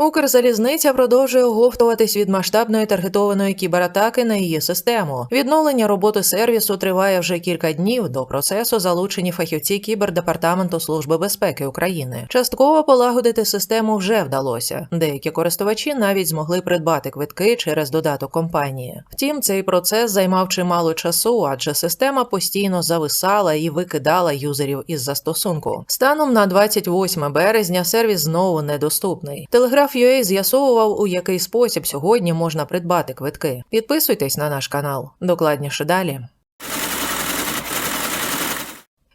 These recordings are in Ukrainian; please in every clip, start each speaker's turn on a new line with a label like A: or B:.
A: Укрзалізниця продовжує оговтуватись від масштабної таргетованої кібератаки на її систему. Відновлення роботи сервісу триває вже кілька днів. До процесу залучені фахівці кібердепартаменту Служби безпеки України. Частково полагодити систему вже вдалося. Деякі користувачі навіть змогли придбати квитки через додаток компанії. Втім, цей процес займав чимало часу, адже система постійно зависала і викидала юзерів із застосунку. Станом на 28 березня сервіс знову недоступний. Телеграф UA з'ясовував, у який спосіб сьогодні можна придбати квитки. Підписуйтесь на наш канал. Докладніше далі.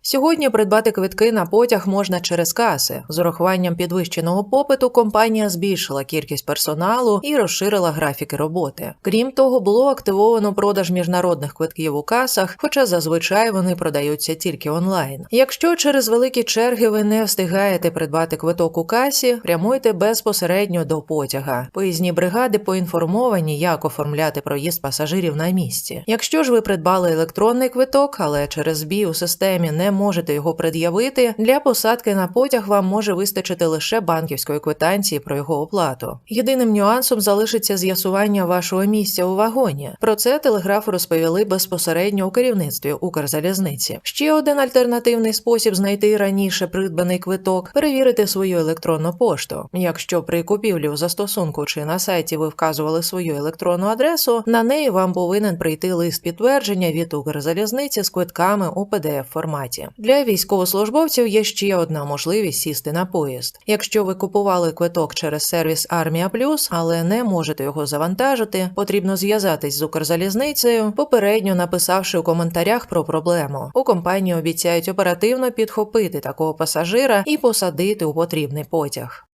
A: Сьогодні придбати квитки на потяг можна через каси. З урахуванням підвищеного попиту компанія збільшила кількість персоналу і розширила графіки роботи. Крім того, було активовано продаж міжнародних квитків у касах, хоча зазвичай вони продаються тільки онлайн. Якщо через великі черги ви не встигаєте придбати квиток у касі, прямуйте безпосередньо до потяга. Поїзні бригади поінформовані, як оформляти проїзд пасажирів на місці. Якщо ж ви придбали електронний квиток, але через збій у системі не можете його пред'явити, для посадки на потяг вам може вистачити лише банківської квитанції про його оплату. Єдиним нюансом залишиться з'ясування вашого місця у вагоні. Про це телеграф розповіли безпосередньо у керівництві Укрзалізниці. Ще один альтернативний спосіб знайти раніше придбаний квиток перевірити свою електронну пошту. Якщо при купівлі у застосунку чи на сайті ви вказували свою електронну адресу, на неї вам повинен прийти лист підтвердження від Укрзалізниці з квитками у pdf форматі. Для військовослужбовців є ще одна можливість сісти на поїзд. Якщо ви купували квиток через сервіс Армія Плюс, але не можете його завантажити, потрібно зв'язатись з Укрзалізницею, попередньо написавши у коментарях про проблему. У компанії обіцяють оперативно підхопити такого пасажира і посадити у потрібний потяг.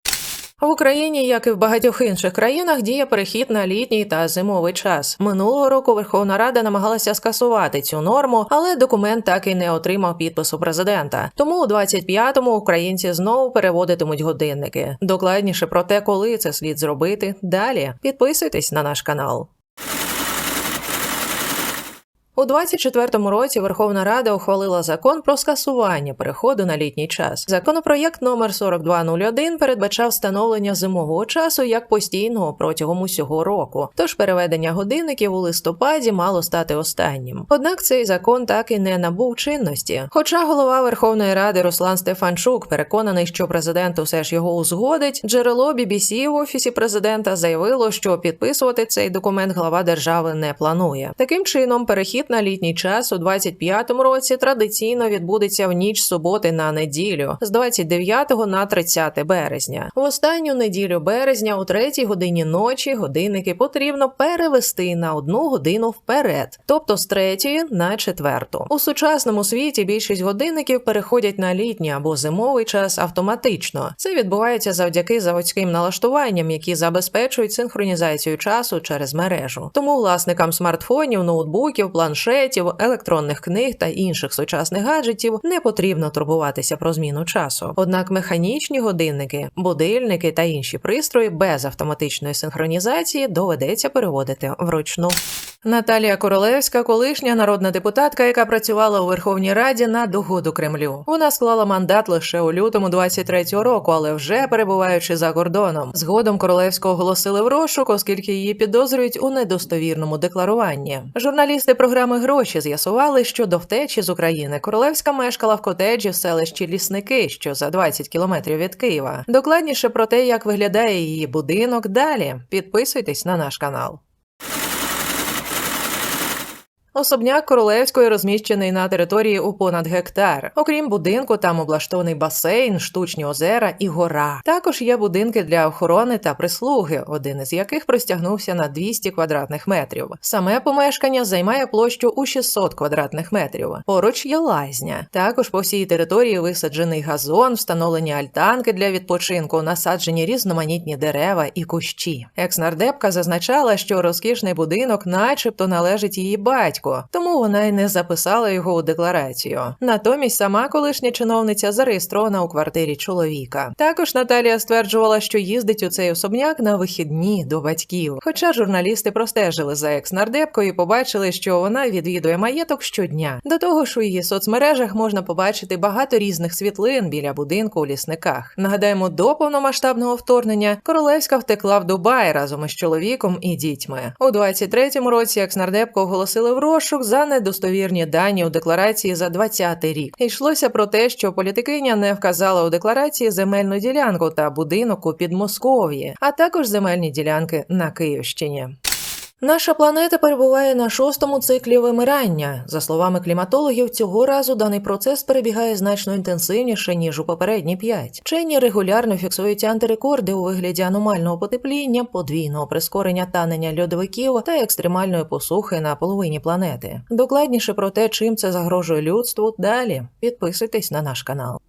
A: В Україні, як і в багатьох інших країнах, діє перехід на літній та зимовий час. Минулого року Верховна Рада намагалася скасувати цю норму, але документ так і не отримав підпису президента. Тому у 25-му українці знову переводитимуть годинники. Докладніше про те, коли це слід зробити. Далі підписуйтесь на наш канал. У 24-му році Верховна Рада ухвалила закон про скасування переходу на літній час. Законопроєкт номер 4201 передбачав встановлення зимового часу як постійного протягом усього року. Тож переведення годинників у листопаді мало стати останнім. Однак цей закон так і не набув чинності. Хоча голова Верховної Ради Руслан Стефанчук переконаний, що президент усе ж його узгодить, джерело BBC в офісі президента заявило, що підписувати цей документ глава держави не планує. Таким чином, перехід на літній час у 25-му році традиційно відбудеться в ніч суботи на неділю з 29 на 30 березня. В останню неділю березня, у третій годині ночі, годинники потрібно перевести на одну годину вперед, тобто з третьої на четверту. У сучасному світі більшість годинників переходять на літній або зимовий час автоматично. Це відбувається завдяки заводським налаштуванням, які забезпечують синхронізацію часу через мережу. Тому власникам смартфонів, ноутбуків, планшетів, електронних книг та інших сучасних гаджетів не потрібно турбуватися про зміну часу. Однак механічні годинники, будильники та інші пристрої без автоматичної синхронізації доведеться переводити вручну. Наталія Королевська, колишня народна депутатка, яка працювала у Верховній Раді на догоду Кремлю. Вона склала мандат лише у лютому 23-го року, але вже перебуваючи за кордоном. Згодом Королевського оголосили в розшук, оскільки її підозрюють у недостовірному декларуванні. Журналісти програми Гроші з'ясували, що до втечі з України Королевська мешкала в котеджі в селищі Лісники, що за 20 кілометрів від Києва. Докладніше про те, як виглядає її будинок. Далі підписуйтесь на наш канал. Особняк Королевської розміщений на території у понад гектар. Окрім будинку, там облаштований басейн, штучні озера і гора. Також є будинки для охорони та прислуги, один із яких простягнувся на 200 квадратних метрів. Саме помешкання займає площу у 600 квадратних метрів. Поруч є лазня. Також по всій території висаджений газон, встановлені альтанки для відпочинку, насаджені різноманітні дерева і кущі. Екснардепка зазначала, що розкішний будинок, начебто, належить її батьку. Батько, тому вона й не записала його у декларацію. Натомість сама колишня чиновниця зареєстрована у квартирі чоловіка. Також Наталія стверджувала, що їздить у цей особняк на вихідні до батьків. Хоча журналісти простежили за екс-нардепкою і побачили, що вона відвідує маєток щодня. До того ж, у її соцмережах можна побачити багато різних світлин біля будинку у лісниках. Нагадаємо, до повномасштабного вторгнення королевська втекла в Дубай разом із чоловіком і дітьми. У 23-му році екс-нардепку оголосили в розшук за недостовірні дані у декларації за 20-й рік. Йшлося про те, що політикиня не вказала у декларації земельну ділянку та будинок у Підмосков'ї, а також земельні ділянки на Київщині. Наша планета перебуває на шостому циклі вимирання. За словами кліматологів, цього разу даний процес перебігає значно інтенсивніше ніж у попередні п'ять. Вчені регулярно фіксують антирекорди у вигляді аномального потепління, подвійного прискорення танення льодовиків та екстремальної посухи на половині планети. Докладніше про те, чим це загрожує людству. Далі підписуйтесь на наш канал.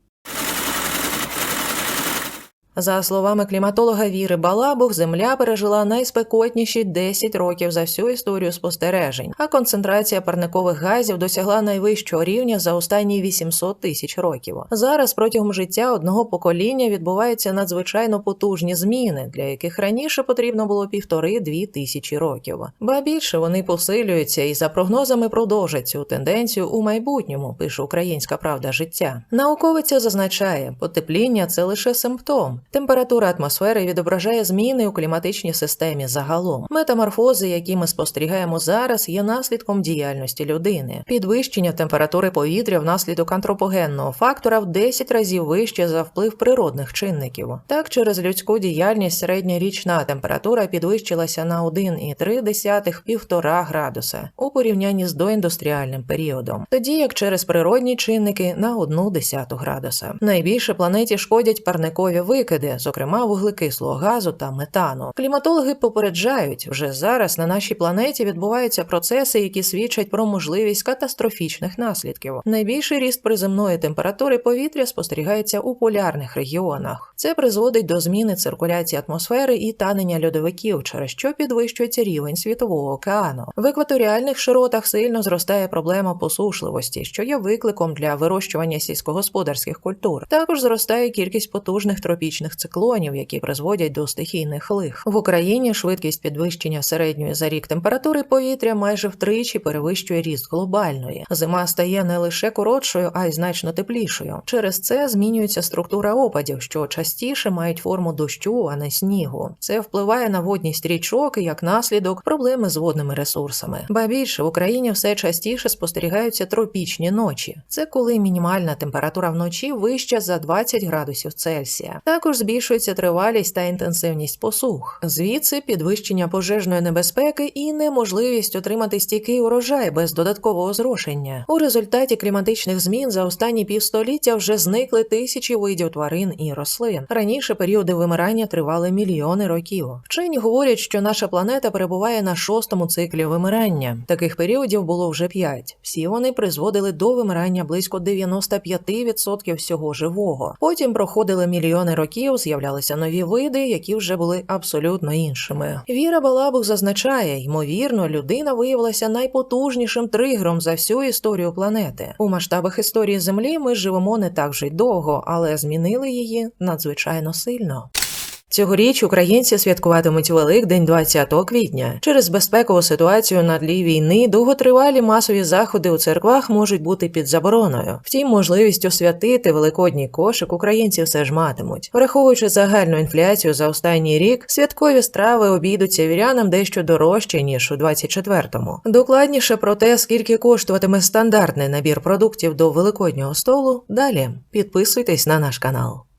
A: За словами кліматолога Віри Балабух, Земля пережила найспекотніші 10 років за всю історію спостережень, а концентрація парникових газів досягла найвищого рівня за останні 800 тисяч років. Зараз протягом життя одного покоління відбуваються надзвичайно потужні зміни, для яких раніше потрібно було півтори-дві тисячі років. Ба більше вони посилюються і за прогнозами продовжать цю тенденцію у майбутньому. Пише Українська Правда життя. Науковиця зазначає, потепління це лише симптом. Температура атмосфери відображає зміни у кліматичній системі загалом. Метаморфози, які ми спостерігаємо зараз, є наслідком діяльності людини. Підвищення температури повітря внаслідок антропогенного фактора в 10 разів вище за вплив природних чинників. Так, через людську діяльність середня річна температура підвищилася на 1,3-1,5 градуса у порівнянні з доіндустріальним періодом, тоді як через природні чинники на 1,1 градуса. Найбільше планеті шкодять парникові викиди викиди, зокрема вуглекислого газу та метану. Кліматологи попереджають, вже зараз на нашій планеті відбуваються процеси, які свідчать про можливість катастрофічних наслідків. Найбільший ріст приземної температури повітря спостерігається у полярних регіонах. Це призводить до зміни циркуляції атмосфери і танення льодовиків, через що підвищується рівень світового океану. В екваторіальних широтах сильно зростає проблема посушливості, що є викликом для вирощування сільськогосподарських культур. Також зростає кількість потужних тропічних тропічних циклонів, які призводять до стихійних лих. В Україні швидкість підвищення середньої за рік температури повітря майже втричі перевищує ріст глобальної. Зима стає не лише коротшою, а й значно теплішою. Через це змінюється структура опадів, що частіше мають форму дощу, а не снігу. Це впливає на водність річок і як наслідок проблеми з водними ресурсами. Ба більше в Україні все частіше спостерігаються тропічні ночі. Це коли мінімальна температура вночі вища за 20 градусів Цельсія. Також збільшується тривалість та інтенсивність посух, звідси підвищення пожежної небезпеки і неможливість отримати стійкий урожай без додаткового зрошення. У результаті кліматичних змін за останні півстоліття вже зникли тисячі видів тварин і рослин. Раніше періоди вимирання тривали мільйони років. Вчені говорять, що наша планета перебуває на шостому циклі вимирання. Таких періодів було вже п'ять. Всі вони призводили до вимирання близько 95% всього живого. Потім проходили мільйони років років з'являлися нові види, які вже були абсолютно іншими. Віра Балабух зазначає, ймовірно, людина виявилася найпотужнішим тригером за всю історію планети. У масштабах історії Землі ми живемо не так вже й довго, але змінили її надзвичайно сильно. Цьогоріч українці святкуватимуть Великдень 20 квітня. Через безпекову ситуацію на тлі війни довготривалі масові заходи у церквах можуть бути під забороною. Втім, можливість освятити великодній кошик українці все ж матимуть. Враховуючи загальну інфляцію за останній рік, святкові страви обійдуться вірянам дещо дорожче ніж у 24-му. Докладніше про те, скільки коштуватиме стандартний набір продуктів до великоднього столу. Далі підписуйтесь на наш канал.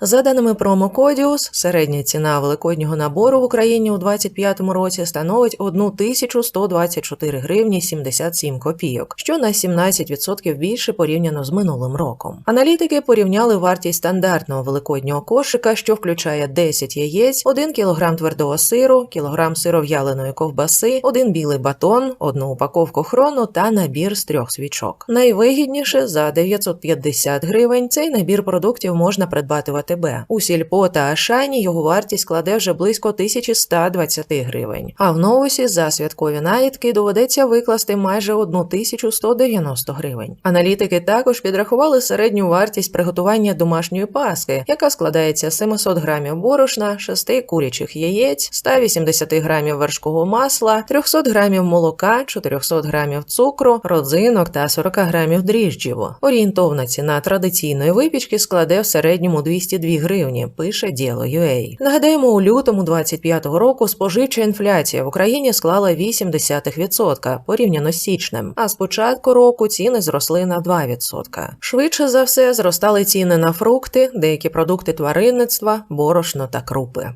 A: За даними промокодіус, середня ціна великоднього набору в Україні у 2025 році становить 1124 гривні 77 копійок, що на 17% більше порівняно з минулим роком. Аналітики порівняли вартість стандартного великоднього кошика, що включає 10 яєць, 1 кг твердого сиру, кілограм сиров'яленої ковбаси, 1 білий батон, одну упаковку хрону та набір з трьох свічок. Найвигідніше за 950 гривень цей набір продуктів можна придбати в АТБ. У сільпо та Ашані його вартість складе вже близько 1120 гривень. А в новусі за святкові наїдки доведеться викласти майже 1190 гривень. Аналітики також підрахували середню вартість приготування домашньої паски, яка складається з 700 грамів борошна, 6 курячих яєць, 180 грамів вершкового масла, 300 грамів молока, 400 грамів цукру, родзинок та 40 грамів дріжджів. Орієнтовна ціна традиційної випічки складе в середньому 202 гривні, пише Діло.ua. Нагадаємо, у лютому 25-го року споживча інфляція в Україні склала 0,8% порівняно з січнем, а з початку року ціни зросли на 2%. Швидше за все зростали ціни на фрукти, деякі продукти тваринництва, борошно та крупи.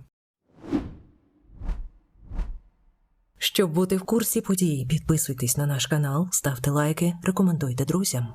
A: Щоб бути в курсі подій, підписуйтесь на наш канал, ставте лайки, рекомендуйте друзям.